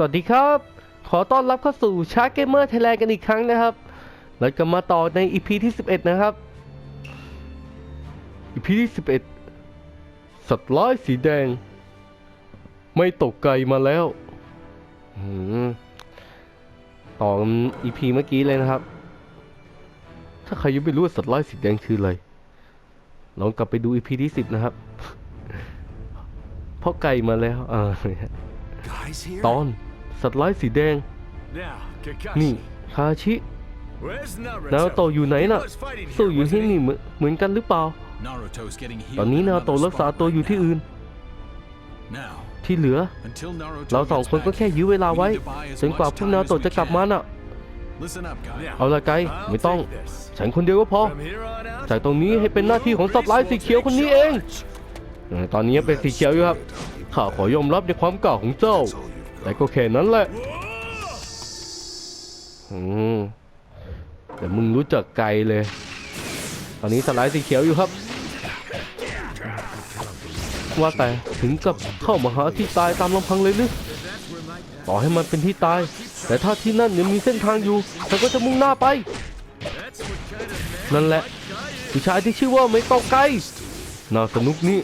สวัสดีครับ ขอต้อนรับเข้าสู่ชาร์เกมเมอร์ไทยแลนด์กันอีกครั้งนะครับ แล้วก็มาต่อใน EP ที่ 11 นะครับ EP ที่ 11 สัตว์ร้ายสีแดง ไม่ตกไกลมาแล้วหืมต่อกัน EP เมื่อกี้เลยนะครับ ถ้าใครยังไม่รู้ว่าสัตว์ร้ายสีแดงคืออะไร ลองกลับไปดู EP ที่ 10 นะครับ เพราะไกลมาแล้วอ่า Guys here? ตอน สัตว์ร้ายสีแดง Now, นี่ Kakashi. คาชิ Where's นา Naruto? รูโตะอยู่ไหนน่ะ He was fighting สู้ here, อยู่ที่ wasn't นี่ he? เหมือนเหมือนกันหรือเปล่า Naruto's getting ตอน healed นี้ in นารู another โตะรักษา spot ตัวอยู่ right ที่ now. อื่น Now, ที่เหลือ until Naruto เราสอง gets คนก็ back แค่ยื้อเวลา we ไว้ need to buy as จนกว่า much พวก time นารู as โตะ we จะกลับมา can. น่ะ Listen up, guys. Now, เอาละไกล I'll ไม่ต้อง take this. ฉันคนเดียวก็พอ From here on out, จากตรงนี้ให้เป็นหน้าที่ของสัตว์ร้ายสีเขียวคนนี้เองเออตอนนี้ยังเป็นสีเขียวอยู่ครับข้าขอยอมรับในความกล้าของเจ้า แต่ก็แค่นั้นแหละอืมแต่มึงรู้จักไกลเลย ตอนนี้สไลด์สีเขียวอยู่ครับ ว่าแต่ถึงกับเข้ามาหาที่ตายตามลำพังเลยหรือต่อให้มันเป็นที่ตาย แต่ถ้าที่นั่นยังมีเส้นทางอยู่ฉันก็จะมุ่งหน้าไป นั่นแหละผู้ชายที่ชื่อว่าไม่ตกไกลน่าสนุกนี่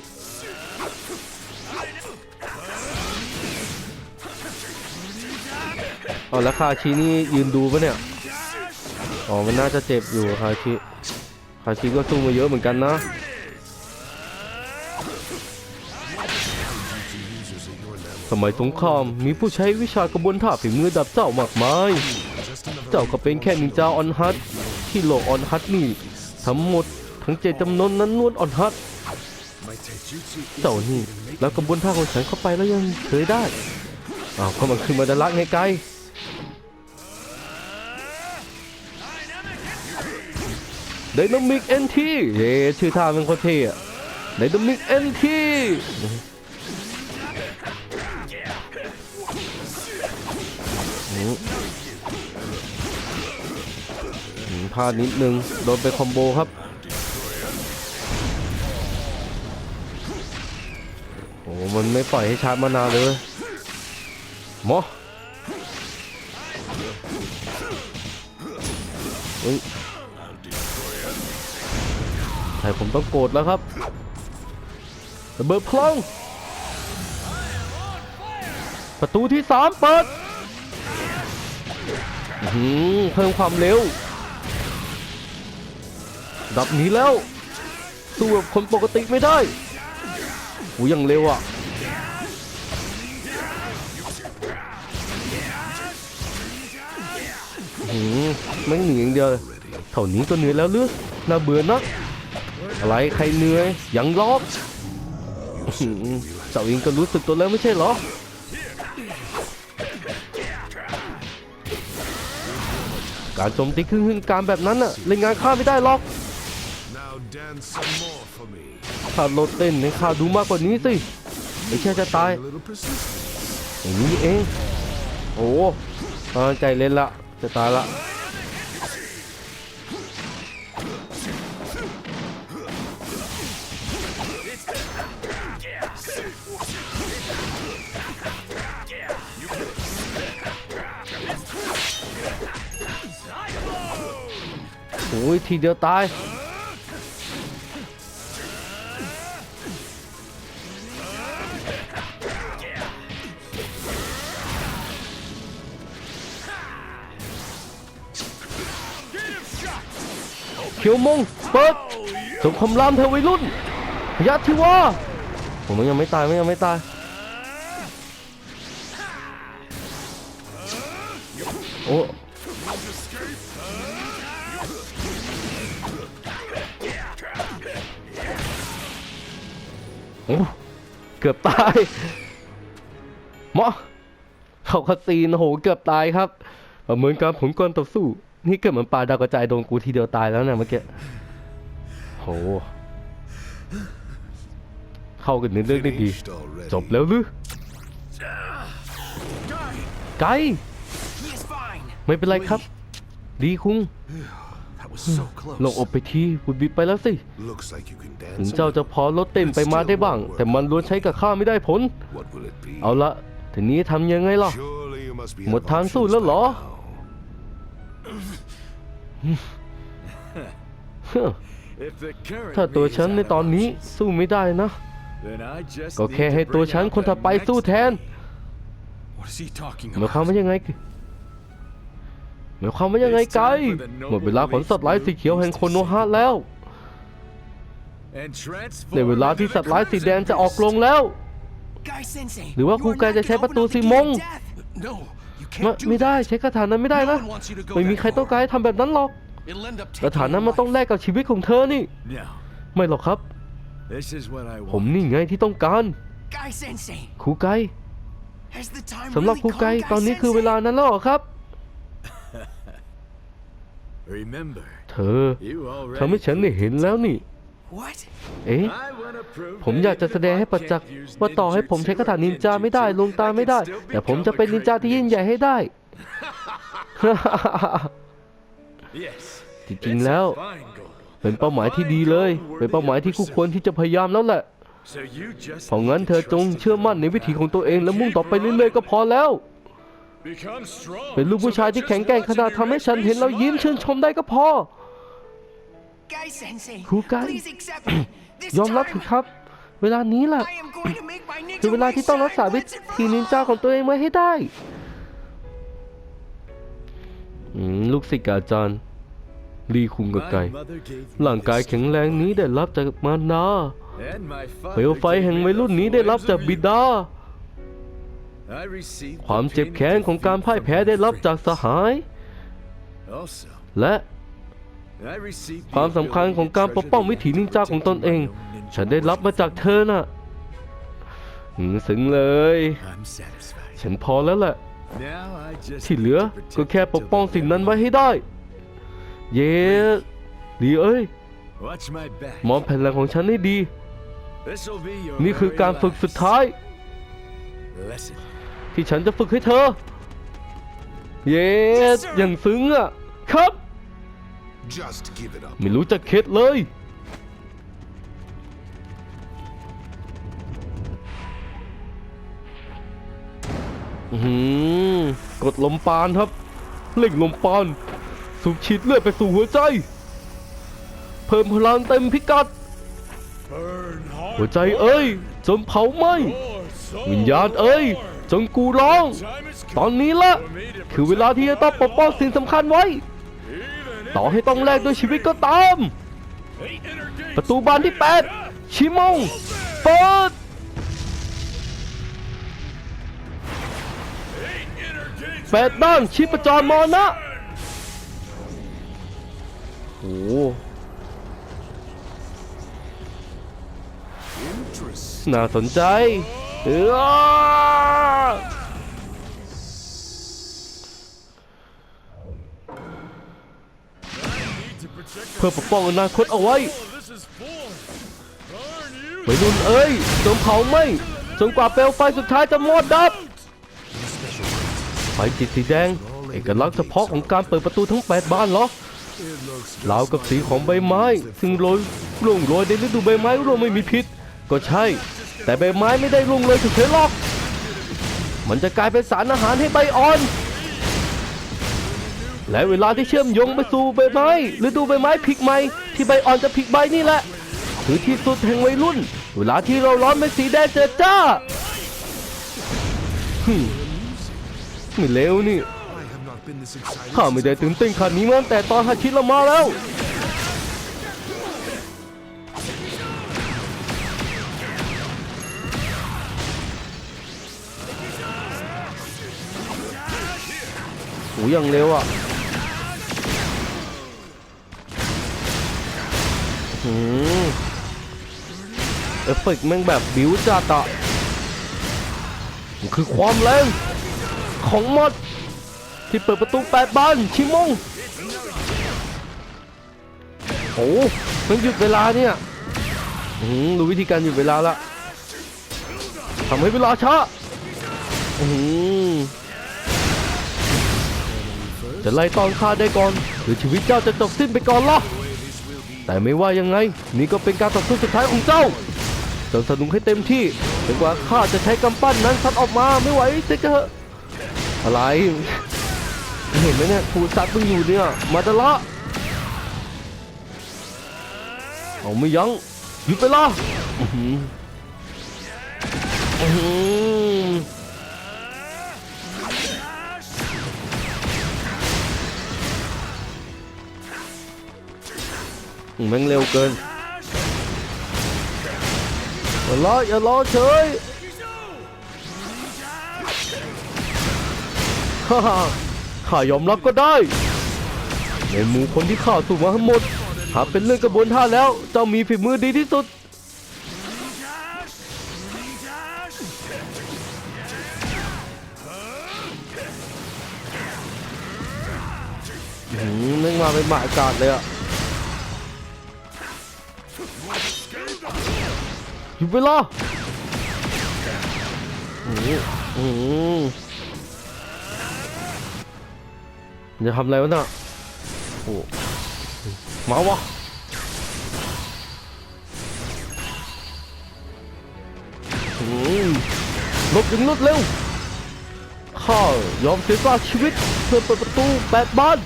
เอาแล้วคาชินี่ยืนดูปะเนี่ย อ๋อ มันน่าจะเจ็บอยู่คาชิ คาชิก็สู้มาเยอะเหมือนกันนะ สมัยสงครามมีผู้ใช้วิชากระบวนท่าฝีมือดับเจ้ามากมาย เจ้าก็เป็นแค่นินจาออนฮัตที่โลกออนฮัตนี่ ทั้งหมดทั้งเจตจำนวนนั้นล้วนออนฮัตเจ้านี่แล้วกระบวนท่าของฉันเข้าไปแล้วยังเคยได้อ้าวก็มันคือมาดารักไงไกล ไดนามิกเอ็นทีเย้ชื่อท่าเป็นโคตรเท่อะไดนามิกเอ็นทีพลาดนิดนึง โดนไปคอมโบครับ โอ้มันไม่ปล่อยให้ชาร์จมานานเลยหมอ ช่ผมต้องโกรธแล้วครับระเบิดพลังประตูที่สามเปิดเพิ่มความเร็ว ดับหนีแล้วสู้แบบคนปกติไม่ได้หูยังเร็วอะหืมไม่งหนีอย่างเดียวเลยเท่านี้ก็เหนื่อยแล้วหรือน่าเบื่อนัก อะไรใครเหนื่อยยังล็อกเจ้าเองก็รู้สึกตัวแล้วไม่ใช่เหรอการโจมตีครึ่งๆการแบบนั้นน่ะเล่นงานข้าไม่ได้หรอกข้าโลดเต้นให้ข้าดูมากกว่านี้สิไม่ใช่จะตายอย่างนี้เองโอ้ใจเล่นละจะตายละ อ้ยทีเดียวตายเขียวมงเปิดสงครามรามเธอวัยรุ่นพยัตที่ว่าผมยังไม่ตายไมันยังไม่ตายโอ้ อ้เกือบตายหมอเขาคาซีนโอ้โหเกือบตายครับเหมือนกับผลการต่อสู้ นี่เกิดเหมือนปลาดาวกระจายโดนกูทีเดียวตายแล้วเนี่ยเมื่อกี้โหเข้ากันในเรื่องได้ดี Finished already. จบแล้วหรือไก He's fine. ไม่เป็นไรครับ ดีคุง That was so close. ลงอบไปทีบุดบิดไปแล้วสิ Looks like you can ถึง dance. เจ้าจะพอลดเต้นไปมาได้บ้าง แต่มันล้วนใช้กับข้าไม่ได้ผล What will it be? เอาละทีนี้ทำยังไงล่ะ Surely must be หม out ด of ทางสู้ options แล้วเหรอ by now. เฮ้อ If the current ถ้าตัว me is ฉันใน out of ตอนนี้ options, สู้ไม่ได้นะ then I just ก็ need แค่ to ให้ตัว bring ฉัน out คนถัด the ไป next สู้แทน What is he talking หมายความ about? ว่ายังไง หมายความว่ายังไงไกลหมดเวลาของสัตว์ร้ายสีเขียวแห่งโคโนฮะแล้ว and transform ในเวลาที่สัตว์ร้ายสีแดงจะออกลงแล้ว Guy Sensei, หรือว่า you ครู are ไก not จะใช้ gonna ประตู open up สี the ม gate ง of death. No, you ไม่ can't do ไม่ได้ that. ใช้คาถานั้นไม่ได้นะ No one wants you to go ไม่มี that ใครต้องการให้ทำแบบนั้นหรอก It'll end up คา taking ถานั้น your มันต้อง life. แลกกับชีวิตของเธอนี่ No, ไม่หรอกครับ this is what I ผม want. นี่ไงที่ต้องการ Guy Sensei, ครูไก has the time สำหรับ really ครูไก come, Guy ตอนนี้คือเวลา Sensei? นั้นแล้วเหรอครับ Remember, เธอ you already ทำให้ฉันได้เห็นแล้วนี่ What? เอ๊ะ I wanna prove ผมอยากจะแสดงให้ประจักษ์ว่าต่อให้ผมใช้คาถานินจาไม่ได้ลวงตาไม่ได้ แต่ผมจะเป็นนินจาที่ยิ่งใหญ่ให้ได้ Yes. จริงๆแล้ว Fine goal. เป็นเป้าหมายที่ดีเลย เป็นเป้าหมายที่คู่ควรที่จะพยายามแล้วแหละ So you just เพราะงั้น need เธ to อจง trust in เชื่อมั่นในวิถีของตัวเองและมุ่งต่อไปเรื่อยๆก็พอแล้ว Become strong. เป็นลูกผู้ชายที่แข็งแกร่งขนาดทำให้ฉันเห็นแล้วยิ้มชื่นชมได้ก็พอ Guy Sensei, Who Guy? please accept me. This ยอมรับเถ time, อะครับ เวลานี้แหละ I am going to make my ninja คือเวลาที่ต้องรักษาวิ once and ธี for นินจา all. ของตัวเองไว้ให้ได้อืมลูกศิษย์กับอาจารย์ลีคุงกับไก่ My mother gave me ร่างกาย this แข็งแรงนี้ได้รับจากมารดา and my เปลว father ไฟ gave แห่ง me วัย the รุ่นนี้ได้รับ flames จาก of บิ youth. ดา I received ความ the เจ็บ pain แค้น of ของการ defeat พ่าย from แพ้ my ได้รับจาก friends. สหาย Also, และ I received the ความสำคัญของการปกป้องวิถีนินจาของตนเอง ฉันได้รับมาจากเธอน่ะหืมซึ้งเลย I'm satisfied. ฉันพอแล้วแหละ Now I just ที่เหลือ need to protect ก็แค่ it ปกป้อง till the สิ่งนั้น very ไว้ให้ได้ เย้ดีเอ้ย end. Watch my back. มองแผ่นหลังของฉันให้ดี This'll be your นี่คือ very การฝึก last สุดท้าย lesson. ที่ฉันจะฝึกให้เธอ เย้ Yes, sir. อย่างซึ้งอะ ครับ Just give it up. ไม่รู้จะเข็ดเลยอื้อหือกดลมปานครับเล่งลมปานสูบฉีดเลือดไปสู่หัวใจ เพิ่มพลังเต็มพิกัด หัวใจเอ้ยจงเผาไหมวิญญาณเอ้ย จงกูร้อง ตอนนี้ละคือเวลาที่จะต้องปกป้องสิ่งสำคัญไว้ ต่อให้ต้องแลกด้วยชีวิตก็ตาม ประตูบานที่ 8 ชิมงเปิดแปดด้านชิปจรมอนะโอ้โห Interest. น่าสนใจ เออเพื่อปกป้องอนาคตเอาไว้วัยรุ่นเอ้ยจงเผาไหมจนกว่าเปลวไฟสุดท้ายจะหมดดับไฟจิตสีแดง เอกลักษณ์เฉพาะของการเปิดประตูทั้ง 8บานเหรอ It looks ราวกับสีของใบไม้ ซึ่งโรยร่วงโรยในฤดูใบไม้ร่วงไม่มีพิษ ก็ใช่ แต่ใบไม้ไม่ได้ร่วงเลยเฉยๆหรอก มันจะกลายเป็นสารอาหารให้ใบอ่อน และเวลาที่เชื่อมโยงไปสู่ใบไม้ฤดูใบไม้ผลิกใหม่ที่ใบอ่อนจะผลิกใบนี่แหละ คือที่สุดแห่งวัยรุ่น เวลาที่เราร้อนเป็นสีแดงเจิดจ้าฮึ่มไม่เลวนี่ I have not been this excited. ข้าไม่ได้ตื่นเต้นขนาดนี้มาตั้งแต่ตอนฮาชิเรามาแล้ว อ้ยังเร็วอะหืมเอฟเฟกต์แม่งแบบบิวจัดอะคือความแรงของมดที่เปิดประตูแปดบานชิมงโอ้มันหยุดเวลาเนี่ยอืมรู้วิธีการหยุดเวลาละทำให้เวลาช้าอืม จะไล่ตอนข้าได้ก่อน หรือชีวิตเจ้าจะจบสิ้นไปก่อนล่ะ แต่ไม่ว่ายังไง นี่ก็เป็นการต่อสู้สุดท้ายของเจ้าเจ้าสนุกให้เต็มที่จนกว่าข้าจะใช้กำปั้นนั้นซัดออกมาไม่ไหวเสียเถอะอะไร เห็นไหมเนี่ยกูซัดมึงอยู่เนี่ย มาตะละเอาไม่ยั้งหยุดไปละอือหือ แม่งเร็วเกินอย่ารออย่ารอเฉยฮ่าข้ายอมรับก็ได้ ในหมู่คนที่ข้าสู่มาทั้งหมด หากเป็นเรื่องกระบวนท่าแล้ว เจ้ามีฝีมือดีที่สุดหืมนึกมาเป็นหมาอากาศเลยอะ อยู่เวลาอืมอืมจะทำอะไรวะน่ะโอ้มาวะอืมลบถึงรวดเร็วข้ายอมเสียสละชีวิตเพื่อเปิดประตูแปดบาน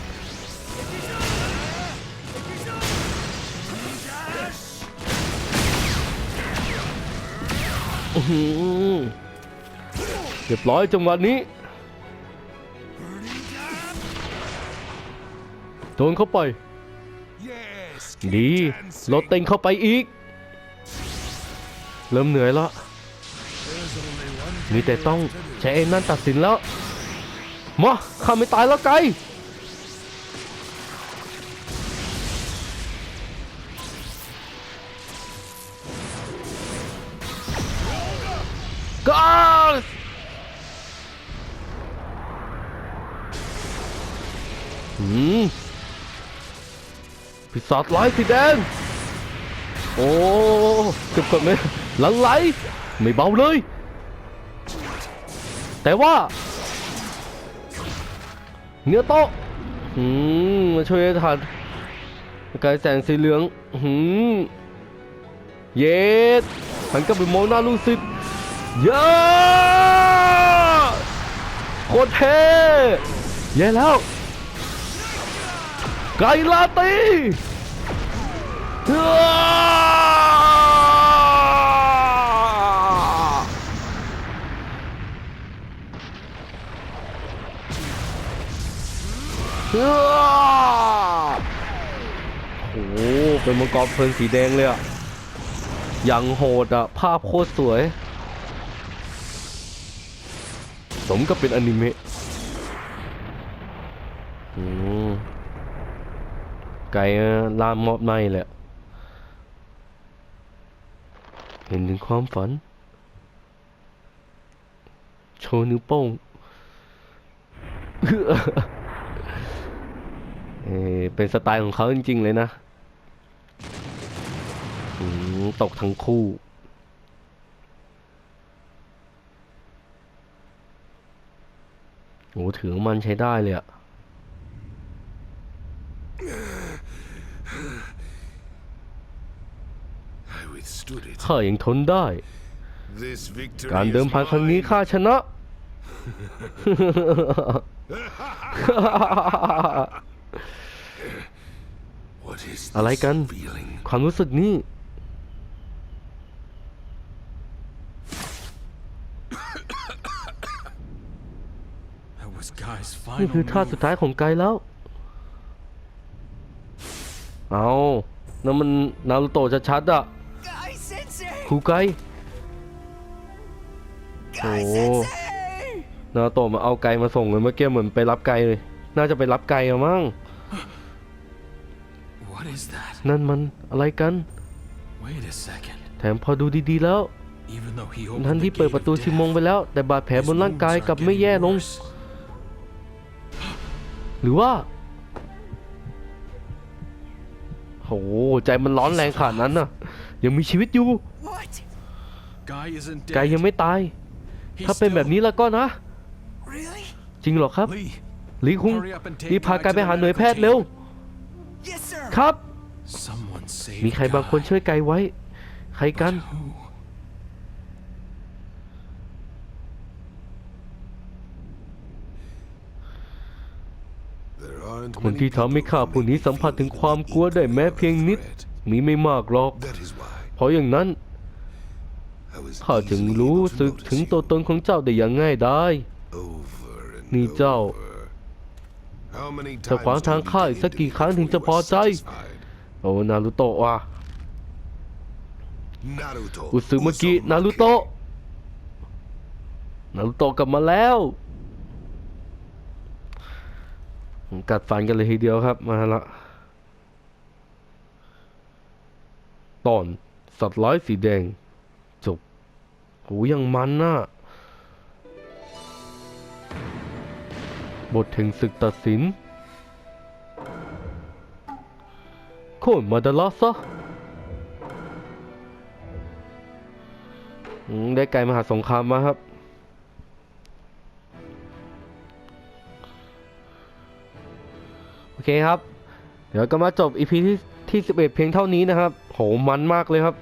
เรียบร้อยจังหวะนี้ โดนเข้าไป ดี dancing. รถเต็งเข้าไปอีก เริ่มเหนื่อยแล้ว มีแต่ต้องใช้ไอ้นั่นตัดสินแล้วมาข้าไม่ตายแล้วไกล พิศาจร้ายสีแดง โอ้เจ็บก่อนไหมหลังไหลไม่เบาเลย แต่ว่า เนื้อโต๊ะหืมมาช่วยทันกายแสงสีเหลืองหืมเย็ดหันกลับไปมองหน้าลูกศิษย์เยอะโคตรเท่แย่แล้วไกลาตี โอ้โหเป็นมังกรเพลิงสีแดงเลยอะอย่างโหดอะภาพโคตรสวย สมกับเป็นอนิเมะไก่ลามมอบในแหละ เห็นถึงความฝัน โชว์นิ้วโป้งเออเป็นสไตล์ของเขาจริง ๆ เลยนะตกทั้งคู่ โอ้ถือมันใช้ได้เลยอะ ข้ายังทนได้ This victory การเดิม is พันครั้งนี้ mine. ข้าชนะ What is อะไร this กัน feeling? ความรู้สึกนี้ That was Guy's นี่ final คือท่าสุด move. ท้ายของไกด์แล้ว เอานั่นมันนารูโตะชัดๆอะ Guy Sensei! ครูไกด์ Guy Oh. Sensei! นารูโตะมาเอาไกด์มาส่งเลยเมื่อกี้เหมือนไปรับไกด์เลย น่าจะไปรับไกด์อะมั้ง What is that? นั่นมันอะไรกัน Wait a second. แถมพอดูดีๆแล้ว Even though he ทั้ง opened ที่ the เปิด gate ประตู of ชิมง death, ไปแล้ว แต่บาดแผล his บนร่างกาย wounds are กลับไม่แย่ getting ลง worse. หรือว่าโหใจมันร้อนแรงขนาดนั้นน่ะ ยังมีชีวิตอยู่ What? Guy isn't ไก dead. ยังไม่ตาย He's ถ้าเป็นแบบ still- นี้แล้วก็นะ Really? จริงเหรอครับ Lee, ลีคุง hurry up and take รีบพา Guy ไกาย to ไป the หาหน่วย medical แพทย์เร็ว Yes, sir. ครับ someone saved มีใครบางคน Guy. ช่วยไกายไว้ ใครกัน Who? เ There aren't คน many ที่ทำให้ people ข้า who ผู้นี้ make สัมผัส people ถึงความกลัวได้แม้เพียงนิด regret. มีไม่มากหรอก That is why เพราะอย่างนั้น I was ข้าจึง easily รู้ able to สึก notice ถึง you ตัวตนของเจ้าได้อย่างง่ายได้ over and นี่เจ้า over. How many จะขวาง times ทาง do you ข้าอีก begin สัก to กี่ be ครั้งถึง before จะ you พอ are ใจ satisfied? โอ้นารูโตะว่ะ Naruto อุซึมากินารูโตะนารูโตะกลับมาแล้วกัดฟันกันเลยทีเดียวครับมาละ ตอน สัตว์ร้ายสีแดง จบโหยังมันน่ะ บทแห่งศึกตัดสิน โค่นมาดาลาซะได้ไกลมหาสงครามมาครับโอเคครับ เดี๋ยวก็มาจบ EP ที่ที่ 11 เพียงเท่านี้นะครับ โหมันมากเลยครับ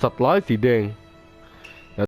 สัตว์ร้ายสีแดง